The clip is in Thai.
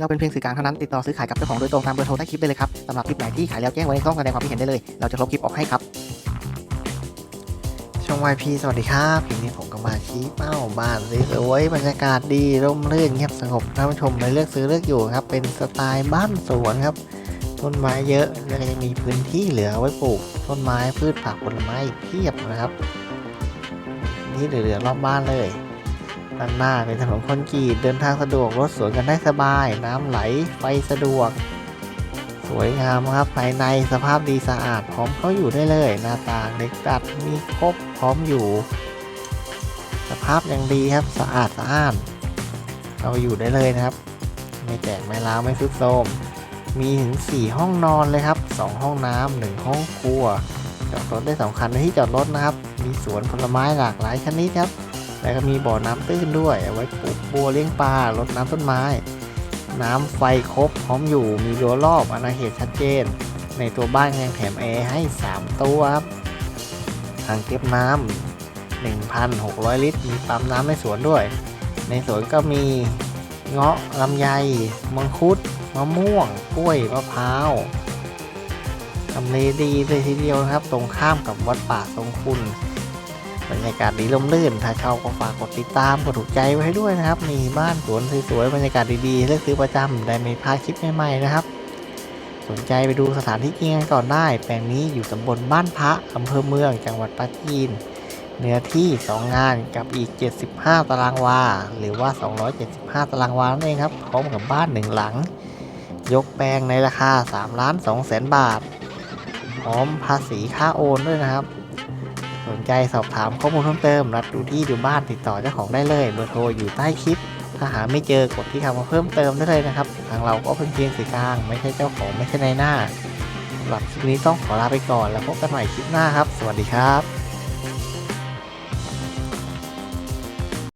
เราเป็นเพียงสื่อกลางเท่านั้นติดต่อซื้อขายกับเจ้าของโดยตรงตามเบอร์โทรใต้คลิปได้เลยครับสำหรับคลิปไหนที่ขายแล้วแจ้งไว้ในช่องแสดงความคิดเห็นได้เลย เราจะลบคลิปออกให้ครับ ช่อง YP สวัสดีครับคลิปนี้ผมก็มาชี้เป้าบ้านสวยๆบรรยากาศดีร่มรื่นเงียบสงบท่านผู้ชมไปเลือกซื้อเลือกอยู่ครับเป็นสไตล์บ้านสวนครับต้นไม้เยอะแล้วก็ยังมีพื้นที่เหลือไว้ปลูก ต้นไม้พืชผักผลไม้เพียบนะครับ นี่เหลือๆรอบบ้านเลย ด้านหน้าเป็นถนนคอนกรีตเดินทางสะดวกรถสวนกันได้สบาย น้ำไหลไฟสะดวก สวยงามครับภายในสภาพดีสะอาดพร้อมเข้าอยู่ได้เลย หน้าต่างเล็กดัดมีครบพร้อมอยู่ สภาพยังดีครับสะอาดสะอ้านเราอยู่ได้เลยนะครับ ไม่แตกไม่ร้าวไม่ซุดโทรมมีถึง 4 ห้องนอนเลยครับ 2 ห้องน้ำหนึ่งห้องครัวจอดรถได้สำคัญในที่จอดรถนะครับ มีสวนผลไม้หลากหลายชนิดครับ แล้วก็มีบ่อน้ำตื้นด้วยเอาไว้ปลูกบัวเลี้ยงปลารดน้ำต้นไม้ น้ำไฟครบพร้อมอยู่มีรั้วรอบอาณาเขตชัดเจน ในตัวบ้านยังแถมแอร์ให้ 3 ตัวครับอ่างเก็บน้ำ1,600 ลิตร มีปั๊มน้ำในสวนด้วย ในสวนก็มีเงาะลำไย มังคุด มะม่วง กล้วย มะพร้าวทำเลดีเลยทีเดียวนะครับ ตรงข้ามกับวัดป่าทรงคุณ บรรยากาศดีร่มรื่น ถ้าชอบก็ฝากกดติดตามกดถูกใจไว้ให้ด้วยนะครับ มีบ้านสวนสวยๆบรรยากาศดีๆ เลือกซื้อประจำได้ไม่พลาดคลิปใหม่ๆนะครับ สนใจไปดูสถานที่จริงกันก่อนได้ แปลงนี้อยู่ตำบลบ้านพระอำเภอเมืองจังหวัดปราจีน เนื้อที่ 2 งานกับอีก 75 ตารางวา หรือว่า 275 ตารางวานั่นเองครับ พร้อมกับบ้านหนึ่งหลัง ยกแปลงในราคา3ล้าน2แสนบาท พร้อมภาษีค่าโอนด้วยนะครับ นใจสอบถามข้อมูลเพิ่มเติม รับดูที่ดูบ้านติดต่อเจ้าของได้เลย เบอร์โทรอยู่ใต้คลิป ถ้าหาไม่เจอกดที่คำว่าเพิ่มเติมได้เลยนะครับ ทางเราก็เป็นเพียงสื่อกลาง ไม่ใช่เจ้าของไม่ใช่นายหน้าสำหรับคลิปนี้ต้องขอลาไปก่อน แล้วพบกันใหม่คลิปหน้าครับ สวัสดีครับ